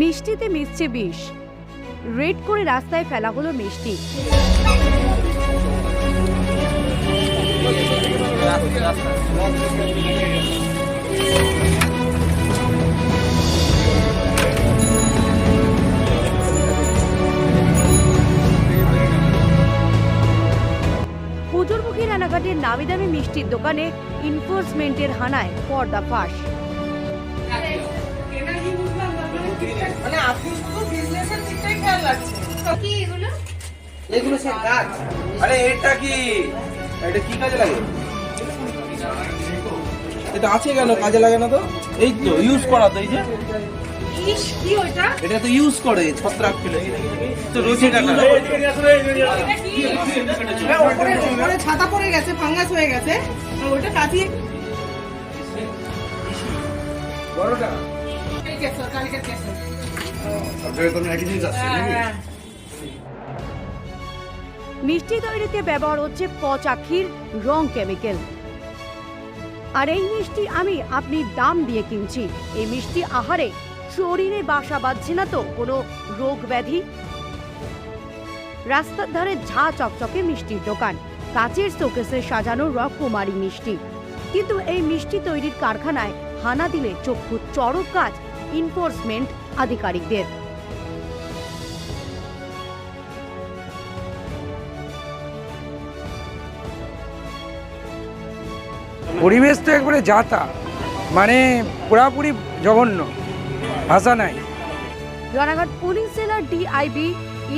মিষ্টিতে মিশছে বিষ। রেড করে রাস্তায় ফেলা হলো মিষ্টি। পুজোর মুখী রানাঘাটের নামি দামি মিষ্টির দোকানে এনফোর্সমেন্টের হানায় পর্দা ফাঁস। মানে আপনি শুধু বিজনেসের দিকটাই খেয়াল রাখছেন কি এগুলো? এগুলো সব গাছ। আরে এটা কি? এটা কি কাজে লাগে? এটা আছে কেন? কাজে লাগে না তো? এই তো ইউজ করা তো এই যে। ইস কি ওটা এটা তো ইউজ করে ছত্রাক ফেলে তো রোজে ছাতা পড়ে গেছে ফাঙ্গাস হয়ে গেছে। ওটা কাটিয়ে বড়টা। কেসর কালকের কেসর মিষ্টি তৈরিতে ব্যবহার হচ্ছে পচা ক্ষীর, রং কেমিক্যাল। আর এই মিষ্টি আমি আপনি দাম দিয়ে কিনছি। এই মিষ্টি আহারে শরীরে বাসা বাঁধছে না তো, কোনো রোগ ব্যাধি? রাস্তার ধারে ঝা চকচকে মিষ্টির দোকান। কাচের শোকেসে সাজানো রকমারি মিষ্টি। কিন্তু এই মিষ্টি তৈরির কারখানায় হানা দিলে চক্ষু চড়ক কাজ ইনফোর্সমেন্ট আধিকারিকদের পরিবেশ তো একবারে যাতা মানে পুরাপুরি জঘন্য ভাষা নাই। রানাঘাট পুলিশ জেলার DIB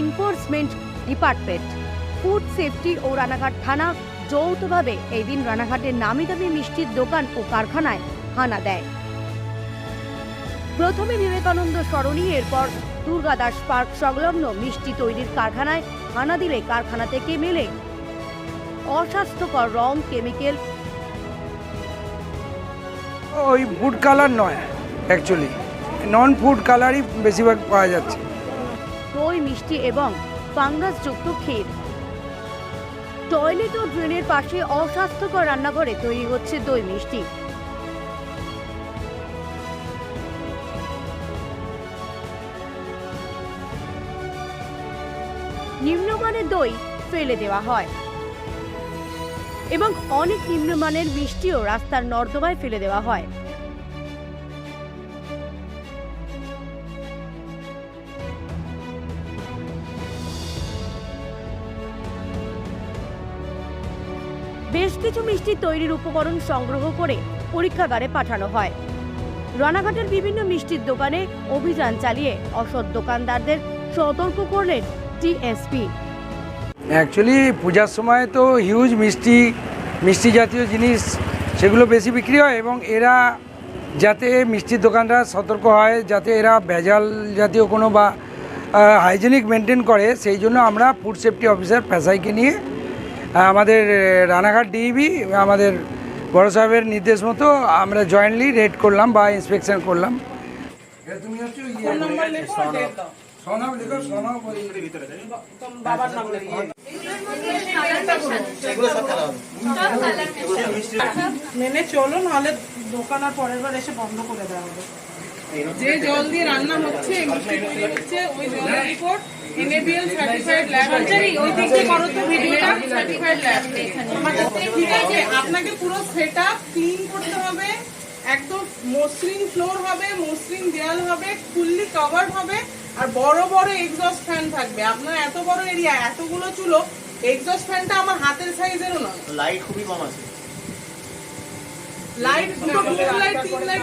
enforcement department food safety ও রানাঘাট থানা যৌথভাবে এই দিন রানাঘাটের নামি দামি মিষ্টির দোকান ও কারখানায় হানা দেয়। প্রথমে বিবেকানন্দ সরণি এরপর দুর্গাদাস পার্ক সংলগ্ন মিষ্টি তৈরির কারখানায় হানা দিলে কারখানা থেকে মেলে। অস্বাস্থ্যকর রং কেমিক্যাল। ওই ফুড কালার নয় অ্যাকচুয়ালি নন ফুড কালারই বেশিরভাগ পাওয়া যাচ্ছে। দই মিষ্টি এবং ফাঙ্গাসযুক্ত ক্ষীর। টয়লেট ও ড্রেনের পাশে অস্বাস্থ্যকর রান্নাঘরে তৈরি হচ্ছে দই মিষ্টি। নিম্নমানের দই ফেলে দেওয়া হয়। এবং অনেক নিম্নমানের মিষ্টিও রাস্তার নর্দমায় ফেলে দেওয়া হয়। বেশ কিছু মিষ্টি তৈরির উপকরণ সংগ্রহ করে পরীক্ষাগারে পাঠানো হয়। রানাঘাটের বিভিন্ন মিষ্টির দোকানে অভিযান চালিয়ে অসৎ দোকানদারদের সতর্ক করলেন টিএসপি। অ্যাকচুয়ালি পূজার সময় তো হিউজ মিষ্টি মিষ্টি জাতীয় জিনিস সেগুলো বেশি বিক্রি হয় এবং এরা যাতে মিষ্টির দোকানরা সতর্ক হয় যাতে এরা ভেজাল জাতীয় কোনো বা হাইজেনিক মেনটেন করে সেই জন্য আমরা ফুড সেফটি অফিসার পেশাইকে নিয়ে আমাদের রানাঘাট ডিইবি আমাদের বড় সাহেবের নির্দেশ মতো আমরা জয়েন্টলি রেড করলাম বা ইন্সপেকশন করলাম। লেখো বাবার নাম লেখো। মেনে চলো নাহলে দোকান আর পরের বার এসে বন্ধ করে দেওয়া হবে। যে জল দিয়ে রান্না হচ্ছে মিষ্টি তৈরি হচ্ছে ওই জলের রিপোর্ট এনএবিএল সার্টিফাইড ল্যাব ওই দিক দিয়ে করো তো ভিডিওটা। সার্টিফাইড ল্যাব ঠিক আছে আপনাকে পুরো সেটআপ ক্লিন করতে হবে। একদম মসৃণ ফ্লোর হবে মসৃণ দেয়াল হবে ফুললি কভার হবে। আর বড় বড় এক্সস্ট ফ্যান থাকবে। আপনার এত বড় এরিয়া এতগুলো চুলো এক্সস্ট ফ্যানটা আমার হাতের সাইজেরও নয়। লাইট খুবই কম আছে। লাইট দুটো লাইট তিন লাইট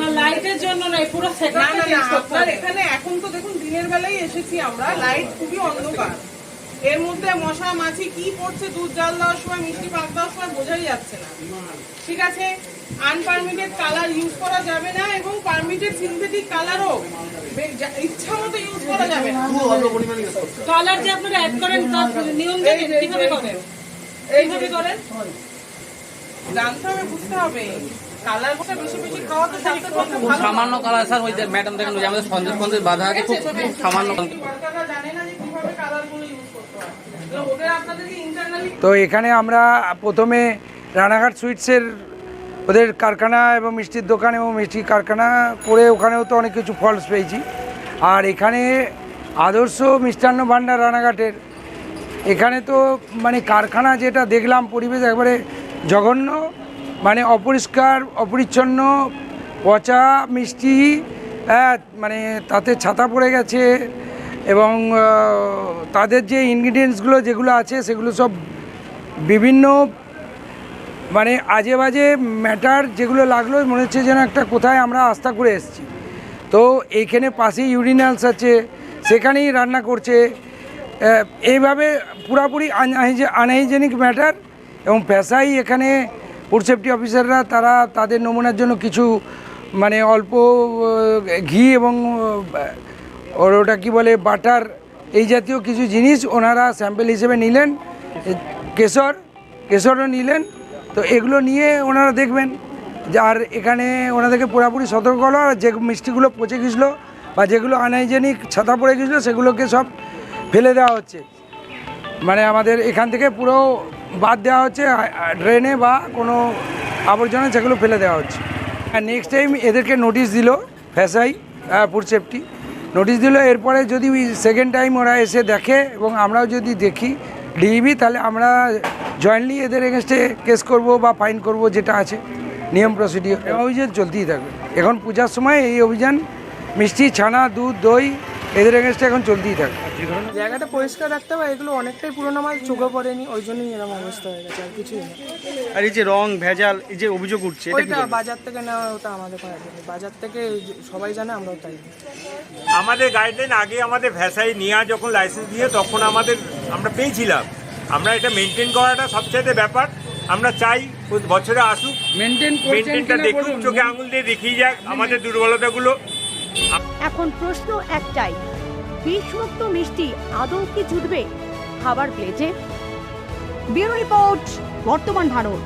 না লাইটের জন্য নয় পুরো না না না আপনার এখানে এখন তো দেখুন দিনের বেলায় এসেছি আমরা লাইট খুবই অন্ধকার। এর মধ্যে মশা মাছি কি পড়ছে দুধ জাল দেওয়ার সময় মিষ্টি পাক দেওয়ার সময় বোঝাই যাচ্ছে না। ঠিক আছে? আনপারমিটেড কালার ইউজ করা যাবে না সিনথেটিক কালারও ইচ্ছা মতো ইউজ করা যাবে। না খুব অল্প পরিমাণে ইউজ করতে কালার যে আপনারা অ্যাড করেন তার নিয়ম জানেন কীভাবে করেন? এই কীভাবে করেন? জানতে হবে বুঝতে হবে। কালার বসে বেশি বেশি খাওয়া তো স্বাস্থ্যের পক্ষে ভালো সামান্য কালার স্যার ওই যে ম্যাডাম দেখেন ওই যে আমাদের সন্দেশ ফন্দেশ বাধা আছে খুব সামান্য। ওয়ার্কাররা জানে না যে কীভাবে কালারগুলো ইউজ করতে হয়। তো ওদের আপনাদেরকে ইন্টারনালি তো এখানে আমরা প্রথমে রানাঘাট সুইটসের ওদের কারখানা এবং মিষ্টির দোকান এবং মিষ্টির কারখানা করে ওখানেও তো অনেক কিছু ফলস পেয়েছি। আর এখানে আদর্শ মিষ্টান্ন ভাণ্ডার রানাঘাটের, এখানে তো মানে কারখানা যেটা দেখলাম পরিবেশ একবারে জঘন্য মানে অপরিষ্কার, অপরিচ্ছন্ন, পচা মিষ্টি হ্যাঁ মানে তাতে ছাতা পড়ে গেছে এবং তাদের যে ইনগ্রিডিয়েন্টসগুলো যেগুলো আছে সেগুলো সব বিভিন্ন মানে আজে বাজে ম্যাটার যেগুলো লাগল, মনে হচ্ছে যেন একটা কোথায় আমরা আস্থা করে এসেছি। তো এইখানে পাশেই ইউরিনালস আছে, সেখানেই রান্না করছে। এইভাবে পুরাপুরি আনহাইজেনিক ম্যাটার এবং পেশাই এখানে ফুড সেফটি অফিসাররা তারা তাদের নমুনার জন্য কিছু মানে অল্প ঘি এবং ওর ওটা কি বলে বাটার এই জাতীয় কিছু জিনিস ওনারা স্যাম্পেল হিসেবে নিলেন। কেশর, কেশরও নিলেন। তো এগুলো নিয়ে ওনারা দেখবেন আর এখানে ওনাদেরকে পুরোপুরি সতর্ক হলো, আর যে মিষ্টিগুলো পচে গেছিল বা যেগুলো আনহাইজেনিক ছাতা পড়ে গেছিল, সেগুলোকে সব ফেলে দেওয়া হচ্ছে। মানে আমাদের এখান থেকে পুরো বাদ দেওয়া হচ্ছে ড্রেনে বা কোনো আবর্জনা সেগুলো ফেলে দেওয়া হচ্ছে। আর নেক্সট টাইম এদেরকে নোটিশ দিল ফ্যাসাই ফুড সেফটি নোটিশ দিল। এরপরে যদি সেকেন্ড টাইম ওরা এসে দেখে এবং আমরাও যদি দেখি ডিইবি তাহলে আমরা জয়েন্টলি এদের এগেনস্টে কেস করব বা ফাইন করব যেটা আছে নিয়ম প্রসিডিওর অভিযান চলতেই থাকবে। এখন পূজার সময় এই অভিযান মিষ্টি ছানা দুধ দই এদের এগেনস্টে এখন চলতেই থাকবে। জায়গাটা পরিষ্কার রাখতে হবে এগুলো অনেকটাই পুরোনো মাল চোখে পড়েনি ওই জন্যই এরকম অবস্থা হয়ে গেছে আর কিছুই না আর এই যে রং ভেজাল এই যে অভিযোগ উঠছে এটা ওইটা বাজার থেকে নেওয়া ওটা আমাদের করা যাবে বাজার থেকে সবাই জানে আমরাও তাই আমাদের গাইডলাইন আগে আমাদের ভ্যাসাই নেওয়া যখন লাইসেন্স দিয়ে তখন আমাদের আমরা পেয়েছিলাম। আমরা এটা মেনটেন করাটা সবচেয়ে ব্যাপার। আমরা চাই প্রতি বছরে আসুক। মেনটেন মেনটেনটা দেখুক চোখে আঙুল দিয়ে দেখিয়ে যাক আমাদের দুর্বলতাগুলো। এখন প্রশ্ন একটাই বিষমুক্ত মিষ্টি আদৌ কি জুটবে? খাবার প্লেটে? ব্যুরো রিপোর্ট বর্তমান ভারত।